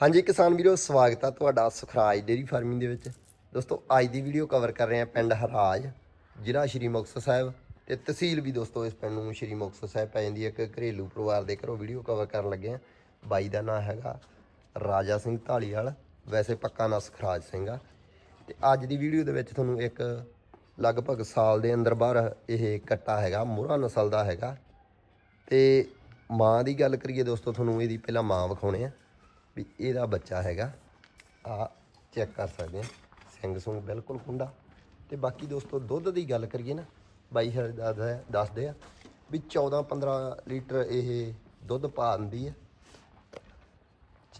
ਹਾਂਜੀ ਕਿਸਾਨ ਵੀਰੋ, ਸਵਾਗਤ ਆ ਤੁਹਾਡਾ ਸੁਖਰਾਜ ਡੇਰੀ ਫਾਰਮਿੰਗ ਦੇ ਵਿੱਚ। ਦੋਸਤੋ, ਅੱਜ ਦੀ ਵੀਡੀਓ ਕਵਰ ਕਰ ਰਹੇ ਆ ਪਿੰਡ ਹਰਾਜ, ਜ਼ਿਲ੍ਹਾ ਸ਼੍ਰੀ ਮੁਕਤਸਰ ਸਾਹਿਬ ਤੇ ਤਹਿਸੀਲ ਵੀ ਦੋਸਤੋ ਇਸ ਪਿੰਡ ਨੂੰ ਸ਼੍ਰੀ ਮੁਕਤਸਰ ਸਾਹਿਬ ਪੈ ਜਾਂਦੀ ਹੈ ਇੱਕ ਘਰੇਲੂ ਪਰਿਵਾਰ ਦੇ ਘਰੋਂ ਵੀਡੀਓ ਕਵਰ ਕਰਨ ਲੱਗੇ ਆ। ਬਾਈ ਦਾ ਨਾਮ ਹੈਗਾ ਰਾਜਾ ਸਿੰਘ ਢਾਲੀਵਾਲ ਵੈਸੇ ਪੱਕਾ ਨਾਂ ਸੁਖਰਾਜ ਸਿੰਘ ਆ। ਤੇ ਅੱਜ ਦੀ ਵੀਡੀਓ ਦੇ ਵਿੱਚ ਤੁਹਾਨੂੰ ਇੱਕ ਲਗਭਗ ਸਾਲ ਦੇ ਅੰਦਰ ਬਾਹਰ ਇਹ ਕੱਟਾ ਹੈਗਾ, ਮੋਹਰਾ ਨਸਲ ਦਾ ਹੈਗਾ। ਤੇ ਮਾਂ ਦੀ ਗੱਲ ਕਰੀਏ ਦੋਸਤੋ, ਤੁਹਾਨੂੰ ਇਹਦੀ ਪਹਿਲਾਂ ਮਾਂ ਵਿਖਾਉਣੇ ਆ। ਵੀ ਇਹਦਾ ਬੱਚਾ ਹੈਗਾ, ਆ ਚੈੱਕ ਕਰ ਸਕਦੇ ਆ। ਸਿੰਘ ਸੁੰਗ ਬਿਲਕੁਲ ਕੁੰਡਾ ਤੇ ਬਾਕੀ ਦੋਸਤੋ, ਦੁੱਧ ਦੀ ਗੱਲ ਕਰੀਏ ਨਾ, ਬਾਈ ਹਰ ਦੱਸਦਾ- ਦੱਸਦੇ ਆ ਵੀ 14 15 ਲੀਟਰ ਇਹ ਦੁੱਧ ਪਾ ਦਿੰਦੀ ਆ।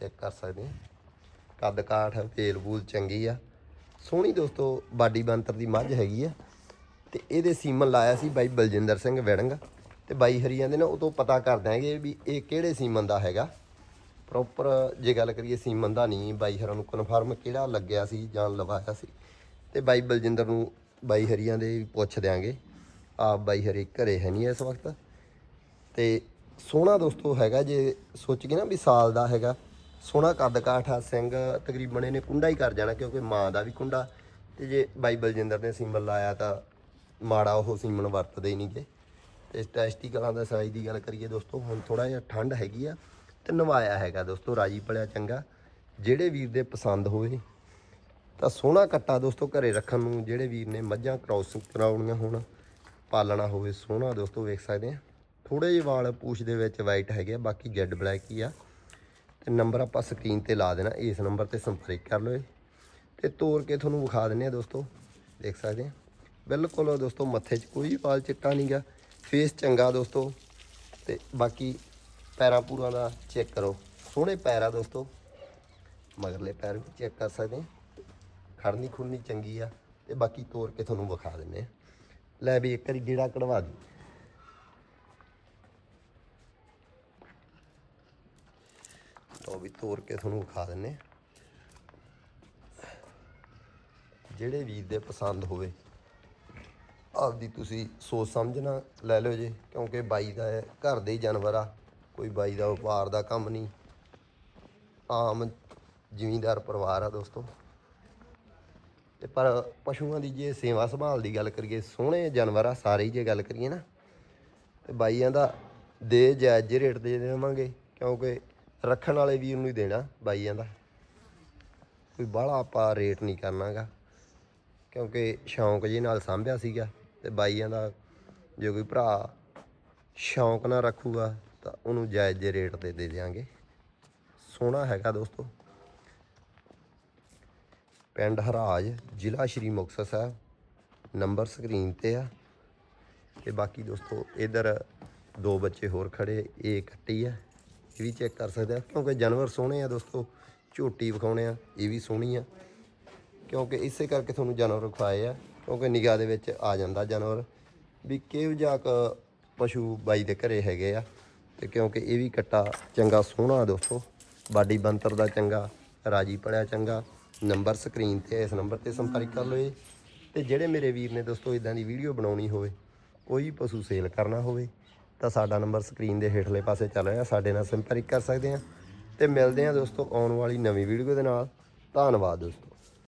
ਚੈੱਕ ਕਰ ਸਕਦੇ ਆ। ਕੱਦ ਕਾਠ ਵੇਲ ਬੂਲ ਚੰਗੀ ਆ। ਸੋਹਣੀ ਦੋਸਤੋ, ਬਾਡੀ ਬੰਤਰ ਦੀ ਮੱਝ ਹੈਗੀ ਆ। ਤੇ ਇਹਦੇ ਸੀਮਨ ਲਾਇਆ ਸੀ ਬਾਈ ਬਲਜਿੰਦਰ ਸਿੰਘ ਵੜੰਗ। ਤੇ ਬਾਈ ਹਰੀ ਜਾਂਦੇ ਨਾ, ਉਹ ਤੋਂ ਪਤਾ ਕਰ ਦਾਂਗੇ ਵੀ ਇਹ ਕਿਹੜੇ ਸੀਮਨ ਦਾ ਹੈਗਾ। ਪ੍ਰੋਪਰ ਜੇ ਗੱਲ ਕਰੀਏ ਸੀਮਨ ਦਾ ਨਹੀਂ, ਬਾਈ ਹਰਾਂ ਨੂੰ ਕਨਫਰਮ ਕਿਹੜਾ ਲੱਗਿਆ ਸੀ ਜਾਂ ਲਵਾਇਆ ਸੀ? ਤੇ ਬਾਈ ਬਲਜਿੰਦਰ ਨੂੰ ਬਾਈ ਹਰੀਆਂ ਦੇ ਪੁੱਛ ਦਿਆਂਗੇ। ਆਪ ਬਾਈ ਹਰੀ ਘਰੇ ਹੈ ਨਹੀਂ ਇਸ ਵਕਤ। ਤੇ ਸੋਹਣਾ ਦੋਸਤੋ ਹੈਗਾ ਜੇ ਸੋਚ ਕੇ ਨਾ ਵੀ ਸਾਲ ਦਾ ਹੈਗਾ। ਸੋਹਣਾ ਕੱਦ ਕਾਠ ਆ, ਸਿੰਘ ਤਕਰੀਬਨ ਇਹਨੇ ਕੁੰਡਾ ਹੀ ਕਰ ਜਾਣਾ ਕਿਉਂਕਿ ਮਾਂ ਦਾ ਵੀ ਕੁੰਡਾ। ਤੇ ਜੇ ਬਾਈ ਬਲਜਿੰਦਰ ਨੇ ਸਿੰਬਲ ਲਾਇਆ ਤਾਂ ਮਾੜਾ ਉਹ ਸੀਮਨ ਵਰਤਦੇ ਹੀ ਨਹੀਂਗੇ ਤੇ ਟੈਸਟੀਕਲਾਂ ਦਾ ਸਾਈਜ਼ ਦੀ ਗੱਲ ਕਰੀਏ ਦੋਸਤੋ, ਹੁਣ ਥੋੜਾ ਜਿਹਾ ਠੰਡ ਹੈਗੀ ਆ। ਤੇ ਨਵਾਇਆ ਹੈਗਾ ਦੋਸਤੋ, ਰਾਜੀ ਪਲਿਆ ਚੰਗਾ। ਜਿਹੜੇ ਵੀਰ ਦੇ ਪਸੰਦ ਹੋਵੇ ਤਾਂ ਸੋਹਣਾ ਕੱਟਾ ਦੋਸਤੋ ਘਰੇ ਰੱਖਣ ਨੂੰ। ਜਿਹੜੇ ਵੀਰ ਨੇ ਮੱਝਾਂ ਕ੍ਰਾਸ ਕਰਾਉਣੀਆਂ ਹੋਣ, ਪਾਲਣਾ ਹੋਵੇ, ਸੋਹਣਾ ਦੋਸਤੋ ਵੇਖ ਸਕਦੇ ਆ। ਥੋੜੇ ਜਿਹੇ ਵਾਲ ਪੂਛ ਦੇ ਵਿੱਚ ਵਾਈਟ ਹੈਗੇ ਆ, ਬਾਕੀ ਜੈਡ ਬਲੈਕ ਹੀ ਆ। ਤੇ ਨੰਬਰ ਆਪਾਂ ਸਕਰੀਨ ਤੇ ਲਾ ਦੇਣਾ, ਇਸ ਨੰਬਰ ਤੇ ਸੰਪਰਕ ਕਰ ਲਓ ਇਹ। ਤੇ ਤੋੜ ਕੇ ਤੁਹਾਨੂੰ ਵਿਖਾ ਦਿੰਨੇ ਆ ਦੋਸਤੋ ਦੇਖ ਸਕਦੇ ਆ। ਬਿਲਕੁਲ ਦੋਸਤੋ ਮੱਥੇ 'ਚ ਕੋਈ ਵਾਲ ਚਿੱਟਾ ਨਹੀਂਗਾ ਫੇਸ ਚੰਗਾ ਦੋਸਤੋ। ਤੇ ਬਾਕੀ ਪੈਰਾਂ ਪੂਰਾਂ ਦਾ ਚੈੱਕ ਕਰੋ। ਸੋਹਣੇ ਪੈਰ ਆ ਦੋਸਤੋ। ਮਗਰਲੇ ਪੈਰ ਵੀ ਚੈੱਕ ਕਰ ਸਕਦੇ। ਖੜਨੀ ਖੁਰਨੀ ਚੰਗੀ ਆ। ਤੇ ਬਾਕੀ ਤੋਰ ਕੇ ਤੁਹਾਨੂੰ ਵਿਖਾ ਦਿੰਨੇ ਆ। ਲੈ ਵੀ ਇੱਕ ਵਾਰੀ ਗੇੜਾ ਕਢਵਾ ਦੀ ਉਹ ਵੀ ਤੋਰ ਕੇ ਤੁਹਾਨੂੰ ਵਿਖਾ ਦਿੰਨੇ ਜਿਹੜੇ ਵੀਰ ਦੇ ਪਸੰਦ ਹੋਵੇ, ਆਪਦੀ ਤੁਸੀਂ ਸੋਚ ਸਮਝ ਨਾ ਲੈ ਲਿਓ ਜੀ। ਕਿਉਂਕਿ ਬਾਈ ਦਾ ਘਰ ਦੇ ਹੀ ਜਾਨਵਰ ਆ। ਕੋਈ ਬਾਈ ਦਾ ਵਪਾਰ ਦਾ ਕੰਮ ਨਹੀਂ। ਆਮ ਜ਼ਿਮੀਂਦਾਰ ਪਰਿਵਾਰ ਆ ਦੋਸਤੋ। ਤੇ ਪਰ ਪਸ਼ੂਆਂ ਦੀ ਜੇ ਸੇਵਾ ਸੰਭਾਲ ਦੀ ਗੱਲ ਕਰੀਏ, ਸੋਹਣੇ ਜਾਨਵਰ ਆ, ਸਾਰੇ ਹੀ ਜੇ ਗੱਲ ਕਰੀਏ ਨਾ, ਤੇ ਬਾਈਆਂ ਦਾ ਦੇ ਜਾਇਜ਼ ਰੇਟ ਦੇ ਦੇਵਾਂਗੇ, ਕਿਉਂਕਿ ਰੱਖਣ ਵਾਲੇ ਵੀਰ ਨੂੰ ਹੀ ਦੇਣਾ ਬਾਈਆਂ ਦਾ। ਕੋਈ ਬਾਹਲਾ ਆਪਾਂ ਰੇਟ ਨਹੀਂ ਕਰਨਾਗਾ, ਕਿਉਂਕਿ ਸ਼ੌਂਕ ਜੇ ਨਾਲ ਸਾਂਭਿਆ ਸੀਗਾ, ਤੇ ਬਾਈਆਂ ਦਾ ਜੇ ਕੋਈ ਭਰਾ ਸ਼ੌਂਕ ਨਾਲ ਰੱਖੂਗਾ ਤਾਂ ਉਹਨੂੰ ਜਾਇਜ਼ ਜੇ ਰੇਟ ਤੇ ਦੇ ਦੇਵਾਂਗੇ ਸੋਹਣਾ ਹੈਗਾ ਦੋਸਤੋ। ਪਿੰਡ ਹਰਾਜ, ਜ਼ਿਲ੍ਹਾ ਸ਼੍ਰੀ ਮੁਕਤਸਰ ਸਾਹਿਬ। ਨੰਬਰ ਸਕਰੀਨ ਤੇ ਆ। ਤੇ ਬਾਕੀ ਦੋਸਤੋ, ਇਧਰ ਦੋ ਬੱਚੇ ਹੋਰ ਖੜੇ, ਇਹ ਕੱਟੀ ਆ। ਇਹ ਵੀ ਚੈੱਕ ਕਰ ਸਕਦੇ ਆ, ਕਿਉਂਕਿ ਜਾਨਵਰ ਸੋਹਣੇ ਆ ਦੋਸਤੋ। ਝੋਟੀ ਵਿਖਾਉਣੇ ਆ, ਇਹ ਵੀ ਸੋਹਣੀ ਆ। ਕਿਉਂਕਿ ਇਸੇ ਕਰਕੇ ਤੁਹਾਨੂੰ ਜਾਨਵਰ ਵਿਖਾਏ ਆ, ਕਿਉਂਕਿ ਨਿਗਾਹ ਦੇ ਵਿੱਚ ਆ ਜਾਂਦਾ ਜਾਨਵਰ। ਵੀ ਕਿਹੋ ਜਿਹਾ ਪਸ਼ੂ ਬਾਈ ਦੇ ਘਰੇ ਹੈਗੇ ਆ। ਤੇ ਕਿਉਂਕਿ ਇਹ ਵੀ ਕੱਟਾ ਚੰਗਾ, ਸੋਹਣਾ ਦੋਸਤੋ। ਬਾਡੀ ਬੰਤਰ ਦਾ ਚੰਗਾ, ਰਾਜੀ ਪੜਿਆ ਚੰਗਾ। ਨੰਬਰ ਸਕਰੀਨ ਤੇ ਇਸ ਨੰਬਰ ਤੇ ਸੰਪਰਕ ਕਰ ਲਓ ਜੀ ਤੇ ਜਿਹੜੇ ਮੇਰੇ ਵੀਰ ਨੇ ਦੋਸਤੋ ਇਦਾਂ ਦੀ ਵੀਡੀਓ ਬਣਾਉਣੀ ਹੋਵੇ, ਕੋਈ ਪਸ਼ੂ ਸੇਲ ਕਰਨਾ ਹੋਵੇ, ਤਾਂ ਸਾਡਾ ਨੰਬਰ ਸਕਰੀਨ ਦੇ ਹੇਠਲੇ ਪਾਸੇ ਚੱਲ ਰਿਹਾ। ਸਾਡੇ ਨਾਲ ਸੰਪਰਕ ਕਰ ਸਕਦੇ ਆ। ਤੇ ਮਿਲਦੇ ਆ ਦੋਸਤੋ ਆਉਣ ਵਾਲੀ ਨਵੀਂ ਵੀਡੀਓ ਦੇ ਨਾਲ। ਧੰਨਵਾਦ ਦੋਸਤੋ।